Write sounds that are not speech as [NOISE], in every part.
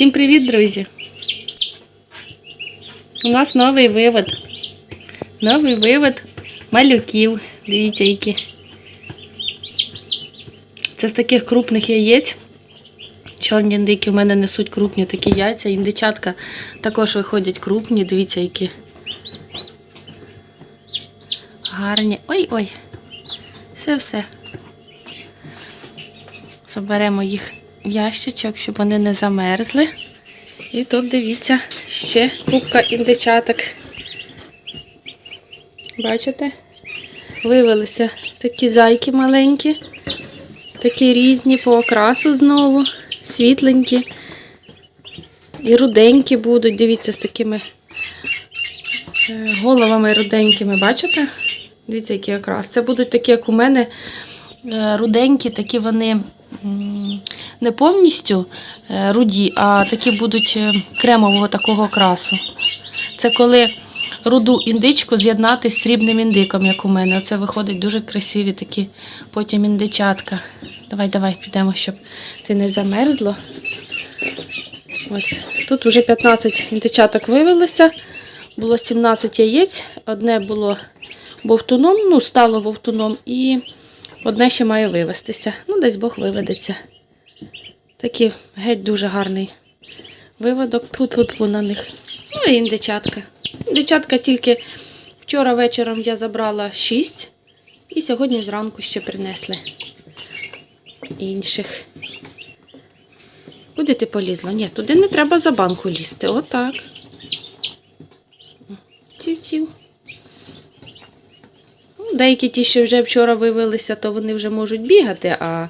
Всім привіт, друзі! У нас новий вивод. Новий вивод малюків. Дивіться, які. Це з таких крупних яєць. Чорні індики в мене несуть крупні такі яйця. Індичатка також виходять крупні. Дивіться, які. Гарні. Ой-ой. Все-все. Заберемо їх ящичок, щоб вони не замерзли. І тут дивіться, ще кубка індичаток. Бачите? Вивелися такі зайки маленькі, такі різні по окрасу знову, світленькі. І руденькі будуть, дивіться, з такими е, головами руденькими, бачите? Дивіться, який окрас. Це будуть такі, як у мене, е, руденькі, такі вони не повністю е, руді, а такі будуть е, кремового такого окрасу. Це коли руду індичку з'єднати з срібним індиком, як у мене. Оце виходить дуже красиві такі потім індичатка. Давай, давай, підемо, щоб ти не замерзло. Ось тут вже 15 індичаток вивелося. Було 17 яєць, одне було вовтуном, ну, стало вовтуном, і одне ще має вивестися. Ну, десь Бог виведеться. Такий геть дуже гарний виводок. Тут на них. Ну і індичатка. Індичатка тільки вчора вечором я забрала 6, і сьогодні зранку ще принесли інших. Куди ти полізла? Ні, туди не треба за банку лізти. Отак. Тів-тів. Ну, Деякі ті, що вже вчора вивелися, то вони вже можуть бігати, а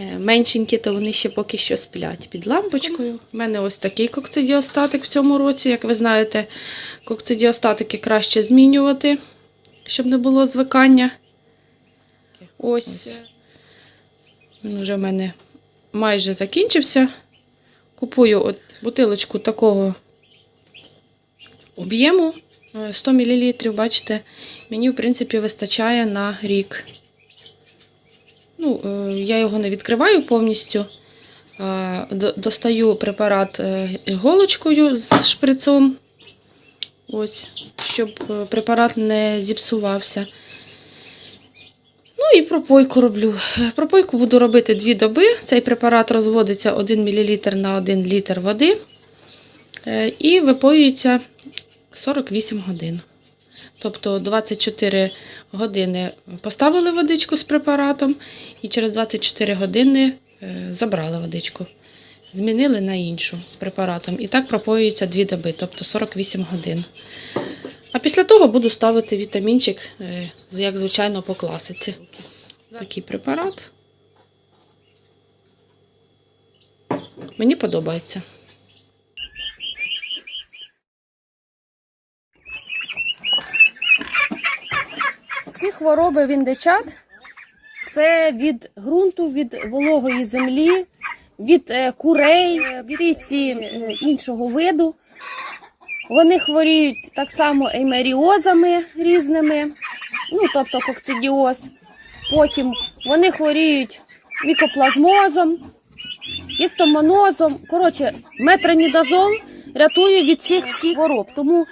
е, меншенькі, то вони ще поки що сплять під лампочкою. У мене ось такий кокцидіостатик в цьому році. Як ви знаєте, кокцидіостатики краще змінювати, щоб не було звикання. Ось. Він вже в мене майже закінчився. Купую от бутилочку такого об'єму 100 мл, бачите, мені, в принципі, вистачає на рік. Ну, е, я його не відкриваю повністю. Достаю препарат е, іголочкою з шприцом. Ось, щоб е, препарат не зіпсувався. Ну і пропойку роблю. Е, Пропойку буду робити дві доби. Цей препарат розводиться 1 мл на 1 літр води е, і випоюється 48 годин. Тобто 24 години поставили водичку з препаратом, і через 24 години е, забрали водичку. Змінили на іншу з препаратом. І так пропоюється 2 доби, тобто 48 годин. А після того буду ставити вітамінчик, е, як звичайно, по класиці. Такий препарат. Мені подобається. Всі хвороби в індичат це від ґрунту, від вологої землі, від е, курей, е, птиці е, іншого виду. Вони хворіють так само еймеріозами різними, ну тобто кокцидіоз. Потім вони хворіють мікоплазмозом, істомонозом. Коротше, метронідазол рятує від цих всіх хвороб. Тому,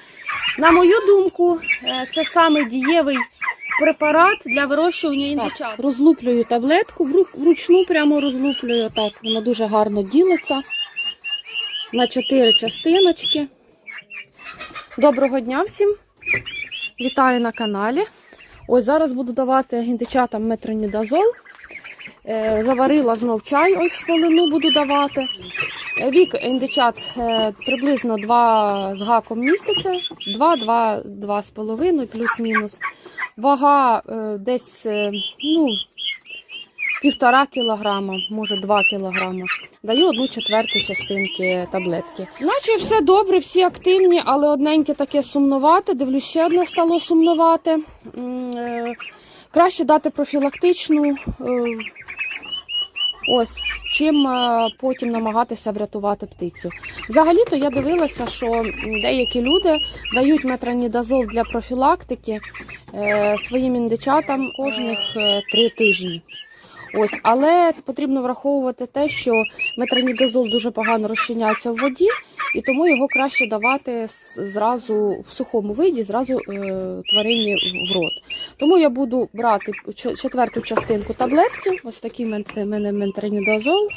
на мою думку, е, це саме дієвий препарат для вирощування індичат. Розлуплюю таблетку, вручну прямо розлуплюю. Так, воно дуже гарно ділиться на чотири частиночки. Доброго дня всім! Вітаю на каналі. Ось зараз буду давати індичатам метронідазол. Е, Заварила знов чай, ось спалину буду давати. Вік індичат е, приблизно 2 з гаком місяця, 2, 2, 2 плюс-мінус. Вага е, десь е, ну, півтора кілограма, може 2 кілограма. Даю одну четверту частинки таблетки. Наче все добре, всі активні, але одненьке таке сумнувате. Дивлюсь, ще одне стало е, Краще дати профілактичну. Ось, чим е, потім намагатися врятувати птицю. Взагалі-то я дивилася, що деякі люди дають метронідазол для профілактики е, своїм індичатам кожних е, три тижні. Ось, але потрібно враховувати те, що метронідозол дуже погано розчиняється в воді, і тому його краще давати зразу в сухому виді, зразу е, тварині в- рот. Тому я буду брати четверту частинку таблетки, ось такий мене метронідозол.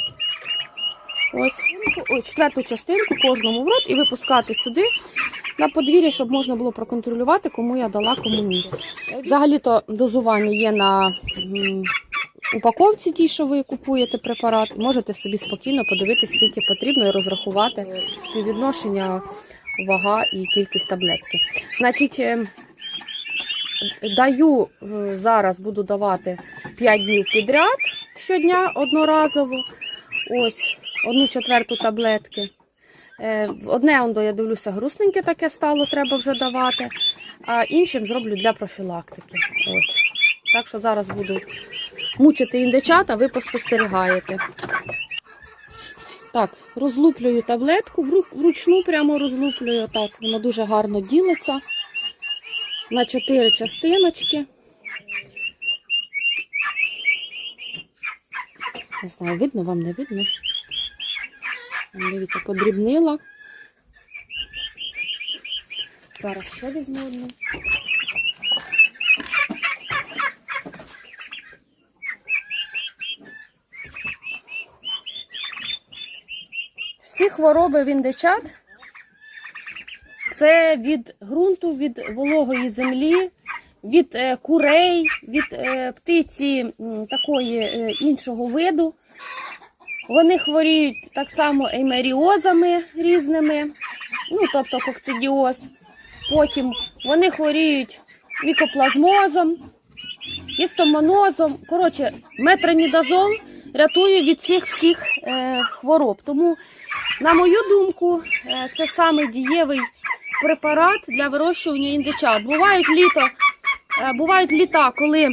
Ось четверту частинку кожному в рот і випускати сюди на подвір'я, щоб можна було проконтролювати, кому я дала, кому ні. Взагалі-то дозування є на упаковці, тій, що ви купуєте препарат. Можете собі спокійно подивитися, скільки потрібно, і розрахувати співвідношення вага і кількість таблетки. Значить, е, даю е, зараз, буду давати 5 днів підряд щодня одноразово. Ось одну четверту таблетки. Е, Одне ондо, я дивлюся, грустненьке таке стало, треба вже давати, а іншим зроблю для профілактики. Ось. Так що зараз буду мучити індичат, а ви поспостерігаєте. Так, розлуплюю таблетку, вручну прямо розлуплюю. Так, вона дуже гарно ділиться на чотири частиночки. Не знаю, видно вам, не видно. Дивіться, подрібнила. Зараз ще візьму одну. Всі хвороби в індичат це від ґрунту, від вологої землі, від е, курей, від е, птиці такої е, іншого виду. Вони хворіють так само еймеріозами різними, ну тобто кокцидіоз. Потім вони хворіють мікоплазмозом, гістомонозом. Коротше, метронідазол рятує від цих всіх е, хвороб. Тому, на мою думку, е, це саме дієвий препарат для вирощування індичат. Бувають літо, е, бувають літа, коли.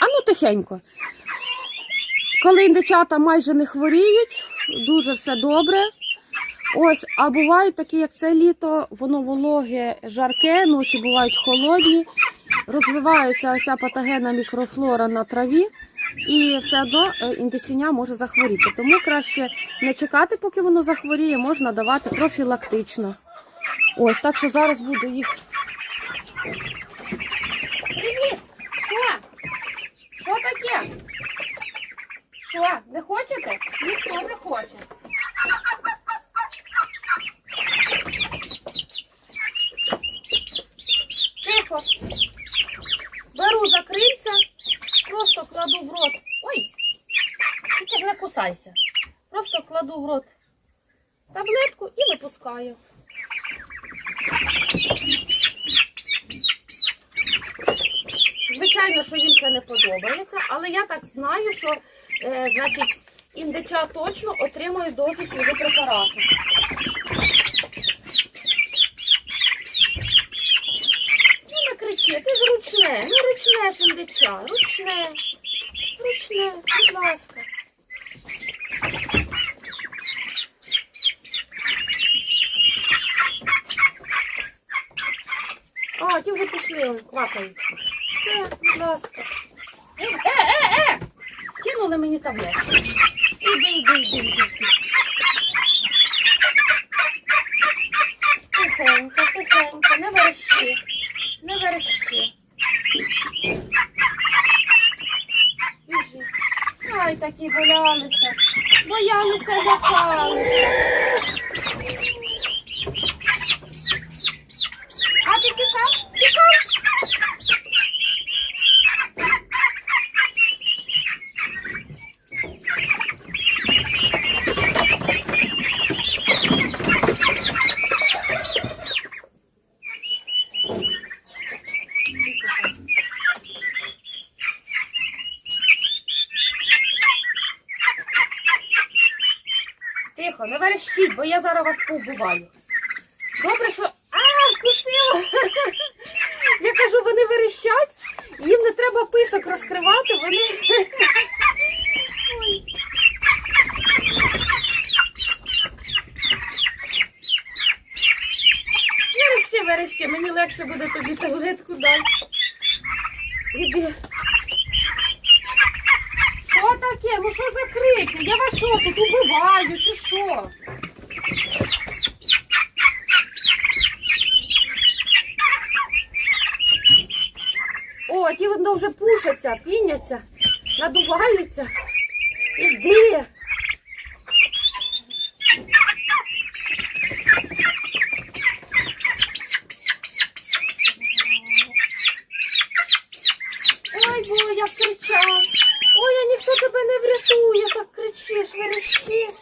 А ну тихенько. Коли індичата майже не хворіють, дуже все добре. Ось, а бувають такі, як це літо, воно вологе, жарке, ночі бувають холодні, розвивається ця патогенна мікрофлора на траві, і все одно е, індиченя може захворіти. Тому краще не чекати, поки воно захворіє, можна давати профілактично. Ось, так що зараз буду їх. Привіт! Що? Що таке? Що, не хочете? Ніхто не хоче. Тихо. Беру за крильця, просто кладу в рот. Ой, тільки ж не кусайся. Просто кладу в рот таблетку і випускаю. Звичайно, що їм це не подобається, але я так знаю, що е, значить, індича точно отримують дозу свого препарату. Ну не кричи, ти ж ручне, ну ручне ж індича, ручне, ручне, будь ласка. А, ті вже пішли, он. Все, будь ласка. Е, е, е! Скинули мені таблетку. Іди, іди, іди. іди. Тихенько, тихенько, не верещи. Не верещи. Біжи. Ай, такі боялися. Боялися, лякалися. А ти тікав? Тікав? Тихо, не верещіть, бо я зараз вас повбиваю. Добре, що. А, вкусила! Я кажу, вони верещать, їм не треба писок розкривати, вони. Ой. Верещи, верещи, мені легше буде тобі таблетку дати. Іди. Ну що за крики? Я вас що, тут убиваю, чи що? О, ті воно вже пушаться, піняться, надуваються. Іди. Ой, бо як кричав. Ніхто тебе не врятує, так кричиш, верещиш.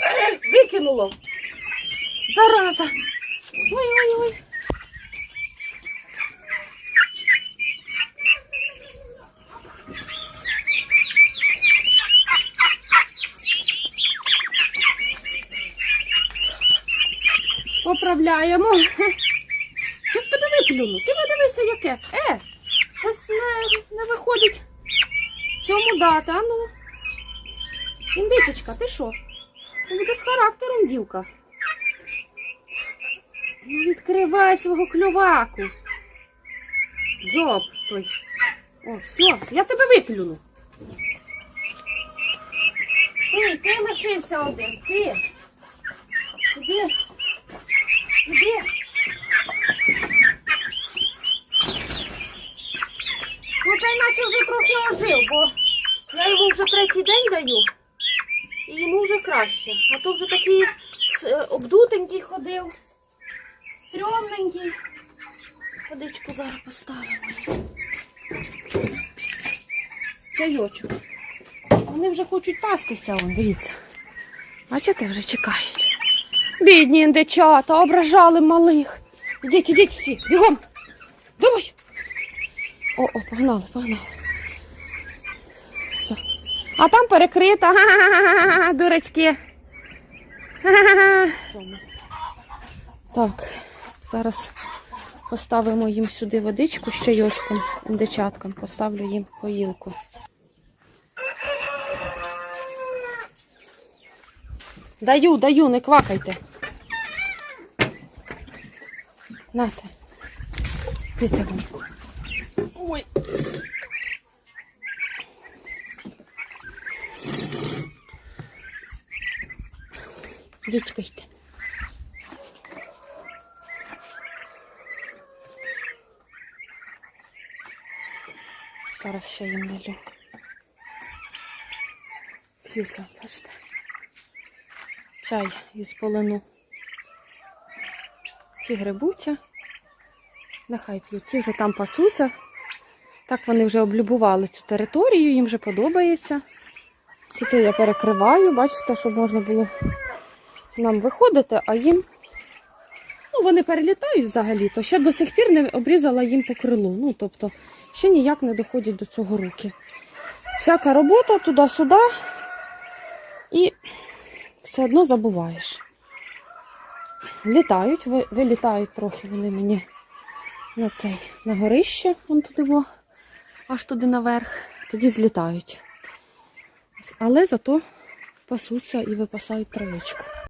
Е, Викинуло. Зараза. Ой-ой-ой. [LAUGHS] Як тебе виклюну? Ти подивися, яке. Е, щось не, не виходить. Цьому дата, а ну. Індичечка, ти що? Буде з характером, дівка. Ну, Відкривай свого клюваку. Джоб той. О, все, я тебе виплюну. Ти, ти лишився один. Ти. Іди. Іди. Ну, цей наче вже трохи ожив, бо я йому вже третій день даю. І йому вже краще. А то вже такий е, обдутенький ходив, стрьомненький. Водичку зараз поставимо. Чайочок. Вони вже хочуть пастися, вон, дивіться. Бачите, вже чекають. Бідні індичата, ображали малих. Ідіть, ідіть всі, бігом. Давай. О, о, погнали, погнали. Все. А там перекрита. Ха-ха-ха, дурочки. Ха-ха-ха. Так, зараз поставимо їм сюди водичку з чайочком, індичаткам. Поставлю їм поїлку. Даю, даю, не квакайте. Нате. Пійте вон. Ой. Йдіть пийте. Зараз ще їм налю. П'ються, бачите. Чай із полину. Ті грибуться. Нехай п'ють. Ті вже там пасуться. Так вони вже облюбували цю територію, їм вже подобається. Тут я перекриваю, бачите, щоб можна було нам виходити, а їм. Ну, вони перелітають взагалі, то ще до сих пір не обрізала їм по крилу. Ну, тобто, ще ніяк не доходять до цього руки. Всяка робота туди-сюди, і все одно забуваєш. Літають, ви- вилітають трохи вони мені на цей на горище, вон туди, во, аж туди наверх, тоді злітають. Але зато пасуться і випасають травичку.